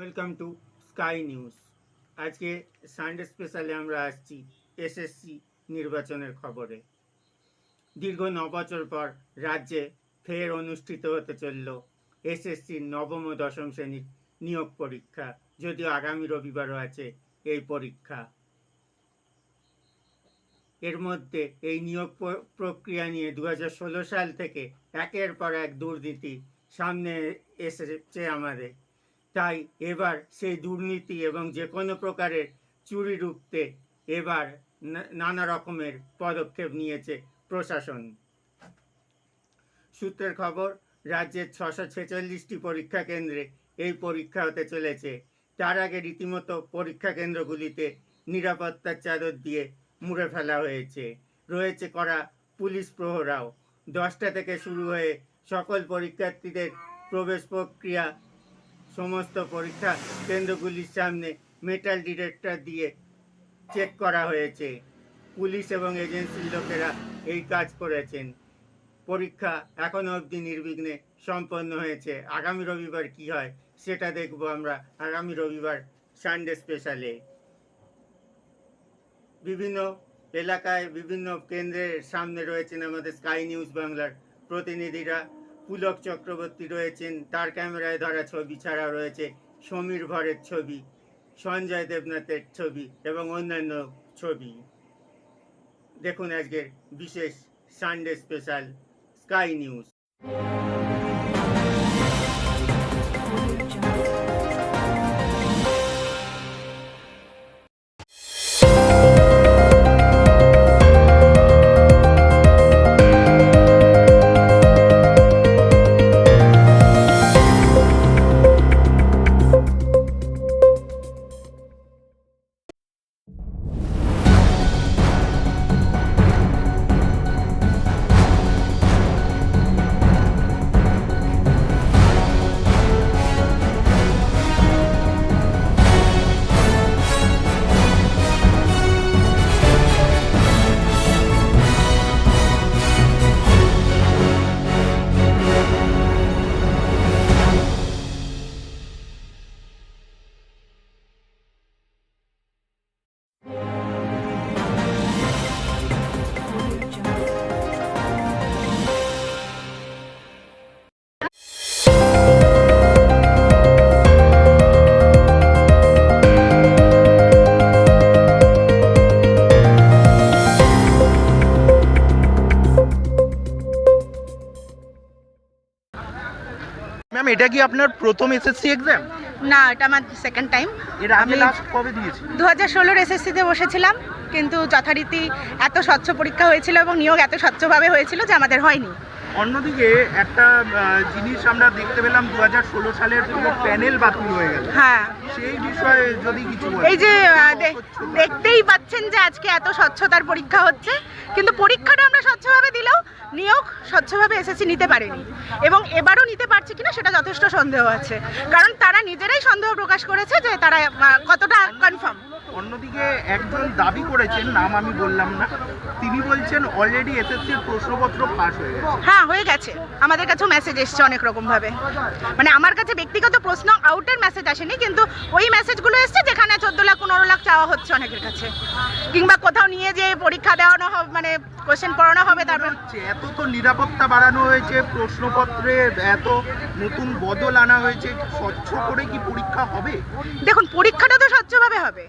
Welcome to sky news. আজকে Sunday স্পেশালে আমরা আসছি এসএসসি নির্বাচনের খবরে। দীর্ঘ ন বছর পর রাজ্যে ফের অনুষ্ঠিত হতে চলল এসএসসির নবম ও দশম শ্রেণির নিয়োগ পরীক্ষা। যদিও আগামী রবিবারও আছে এই পরীক্ষা। এর মধ্যে এই নিয়োগ প্রক্রিয়া নিয়ে দু হাজার ষোলো সাল থেকে একের পর এক দুর্নীতি সামনে এসেছে আমাদের। তাই এবার সেই দুর্নীতি এবং যে কোনো প্রকারের চুরি রুখতে এবার নানা রকমের পদক্ষেপ নিয়েছে প্রশাসন। সূত্রের খবর, রাজ্যের ছশো ছেচল্লিশটি পরীক্ষা কেন্দ্রে এই পরীক্ষা হতে চলেছে। তার আগে রীতিমতো পরীক্ষা কেন্দ্রগুলিতে নিরাপত্তার চাদর দিয়ে মুড়ে ফেলা হয়েছে। রয়েছে করা পুলিশ প্রহরাও। দশটা থেকে শুরু হয়ে সকল পরীক্ষার্থীদের প্রবেশ প্রক্রিয়া সমস্ত পরীক্ষা কেন্দ্রগুলির সামনে মেটাল ডিটেক্টর দিয়ে চেক করা হয়েছে। পুলিশ এবং এজেন্সির লোকেরা এই কাজ করেছেন। পরীক্ষা এখনও অবধি নির্বিঘ্নে সম্পন্ন হয়েছে। আগামী রবিবার কি হয় সেটা দেখব আমরা আগামী রবিবার সানডে স্পেশালে বিভিন্ন এলাকায় বিভিন্ন কেন্দ্রের সামনে রয়েছেন আমাদের স্কাই নিউজ বাংলার প্রতিনিধিরা। পুলক চক্রবর্তী রয়েছেন, তার ক্যামেরায় ধরা ছবি ছাড়া রয়েছে সমীর ভরের ছবি, সঞ্জয় দেবনাথের ছবি এবং অন্যান্য ছবি। দেখুন আজকের বিশেষ সানডে স্পেশাল স্কাই নিউজ এটা কি আপনার প্রথম এসএসসি এক্সাম না এটা আমার সেকেন্ড টাইম এর আগে লাস্ট কবে দিয়েছি দু হাজার ষোলোর এসএসসিতে বসেছিলাম কিন্তু যথারীতি এত স্বচ্ছ পরীক্ষা হয়েছিল এবং নিয়োগ এত স্বচ্ছভাবে হয়েছিল যে আমাদের হয়নি। অন্যদিকে একটা জিনিস আমরা দেখতে পেলাম দু হাজার ষোলো সালের পুরো প্যানেল বাতিল হয়ে গেল। হ্যাঁ। সেই বিষয়ে যদি কিছু বলেন। এই যে দেখতেই পাচ্ছেন যে আজকে এত স্বচ্ছতার পরীক্ষা হচ্ছে কিন্তু দিলেও নিয়োগ স্বচ্ছভাবে এসএসসি নিতে পারেনি। এবং এবারও নিতে পারছে কিনা সেটা যথেষ্ট সন্দেহ আছে। কারণ তারা নিজেরাই সন্দেহ প্রকাশ করেছে যে তারা কতটা কনফার্ম একজন দাবি করেছেন নাম আমি বললাম না তিনি বলছেন অলরেডি এসএসসির প্রশ্নপত্র ফাঁস হয়ে গেছে। হ্যাঁ হয়ে গেছে। আমাদের কাছেও মেসেজ এসছে অনেক রকম ভাবে মানে আমার কাছে ব্যক্তিগত প্রশ্ন আউটের মেসেজ আসেনি কিন্তু ওই মেসেজগুলো এসছে যেখানে চোদ্দ লাখ পনেরো লাখ চাওয়া হচ্ছে অনেকের কাছে। কিংবা কোথাও নিয়ে যে পরীক্ষা দেওয়ানো হবে মানে কোশ্চেন পড়ানো হবে তারপর হচ্ছে, এত তো নিরাপত্তা বাড়ানো হয়েছে প্রশ্নপত্রে এত নতুন বদল আনা হয়েছে স্বচ্ছ করে কি পরীক্ষা হবে? দেখুন পরীক্ষাটা তো স্বচ্ছভাবে হবে।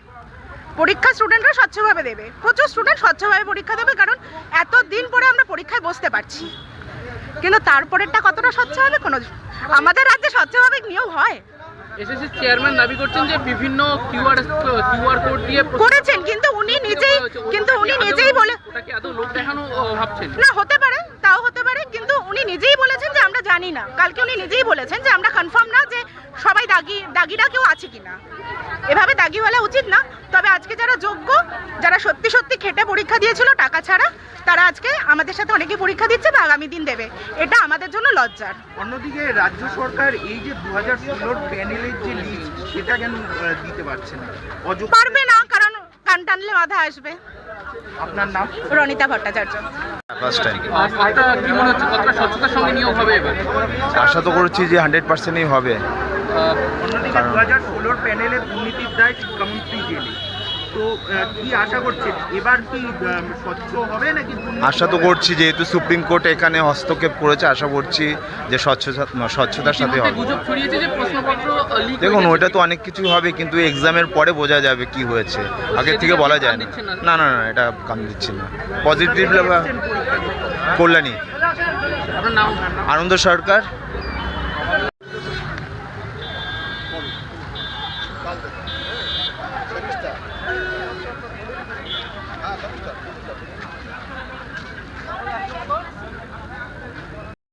পরীক্ষা স্টুডেন্টরা স্বচ্ছভাবে দেবে। প্রচুর স্টুডেন্ট স্বচ্ছভাবে পরীক্ষা দেবে কারণ এত দিন পরে আমরা পরীক্ষায় বসতে পারছি। কিন্তু তারপরেরটা কতটা স্বচ্ছ হবে কোনো আমাদের রাজ্যে স্বচ্ছভাবে নিয়োগ হয়। এসএসসি চেয়ারম্যান দাবি করছেন যে বিভিন্ন কিউআর কিউআর কোড দিয়ে করেছেন কিন্তু উনি নিজেই কিন্তু উনি নিজেই বলে ওটা আদৌ লোক দেখানো ভাবছেন? না হতে পারে তাও হতে পারে কিন্তু উনি নিজেই বলেছেন যে আমরা জানি না। কালকে উনি নিজেই বলেছেন যে আমরা কনফার্ম না যে সবাই দাগি দাগিরা কেউ আছে কিনা? এভাবে দাগি বলা উচিত না তবে আজকে যারা যোগ্য যারা সত্যি সত্যি খেটে পরীক্ষা দিয়েছিল টাকা ছাড়া তারা আজকে আমাদের সাথে অনেকে পরীক্ষা দিচ্ছে বা আগামী দিন দেবে। এটা আমাদের জন্য লজ্জার। অন্যদিকে রাজ্য সরকার এই যে দু হাজার ষোলোর প্যানেলের যে লিস্ট সেটা কেন দিতে পারছে না? পারবে না কারণ কান টানলে মাথা আসবে। আপনার নাম? রনিতা ভট্টাচার্য। ফার্স্ট টাইম আর কতটা কি মনে হচ্ছে কতটা স্বচ্ছতার সঙ্গে নিয়োগ হবে এবার? আশা তো করছি যে হান্ড্রেড পার্সেন্টই হবে। অন্যদিকে দু হাজার ষোলোর প্যানেলে দুর্নীতির দায় শিক্ষামন্ত্রী জেলে। তো কি আশা করছেন? এবার কি স্বচ্ছ হবে নাকি আশা তো করছি যেহেতু সুপ্রিম কোর্ট এখানে হস্তক্ষেপ করেছে আশা করছি যে স্বচ্ছতা স্বচ্ছতার সাথে হবে। দেখুন ওইটা তো অনেক কিছু হবে কিন্তু এক্সামের পরে বোঝা যাবে কি হয়েছে। আগের থেকে বলা যায় না। না? না এটা কাম দিচ্ছি না। পজিটিভ? কল্যাণী। আনন্দ সরকার। Calde.